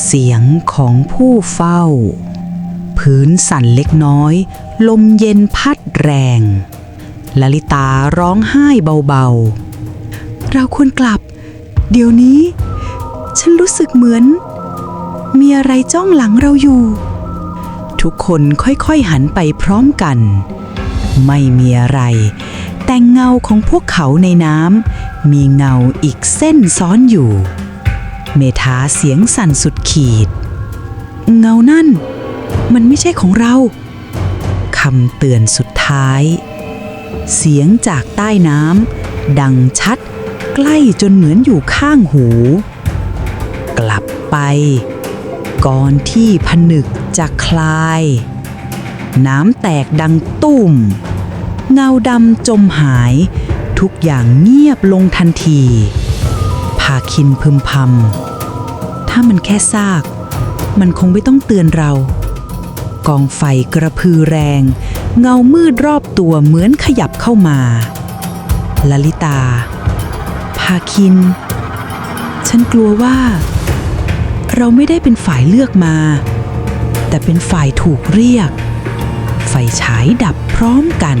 เสียงของผู้เฝ้า พื้นสั่นเล็กน้อย ลมเย็นพัดแรงลลิตาร้องไห้เบาๆ เราควรกลับ เดี๋ยวนี้ ฉันรู้สึกเหมือน มีอะไรจ้องหลังเราอยู่ ทุกคนค่อยๆหันไปพร้อมกัน ไม่มีอะไร แต่เงาของพวกเขาในน้ำมีเงาอีกเส้นซ้อนอยู่ เมธาเสียงสั่นสุดขีด เงานั่น มันไม่ใช่ของเราคำเตือนสุดท้าย เสียงจากใต้น้ำดังชัด ใกล้จนเหมือนอยู่ข้างหู กลับไป ก่อนที่ผนึกจะคลาย น้ำแตกดังตุ้มเงาดำจมหาย ทุกอย่างเงียบลงทันที พาคินพึมพำถ้ามันแค่ซาก มันคงไม่ต้องเตือนเรา กองไฟกระพือแรง เงามืดรอบตัวเหมือนขยับเข้ามาลลิตา พาคิน ฉันกลัวว่า เราไม่ได้เป็นฝ่ายเลือกมา แต่เป็นฝ่ายถูกเรียก ไฟฉายดับพร้อมกัน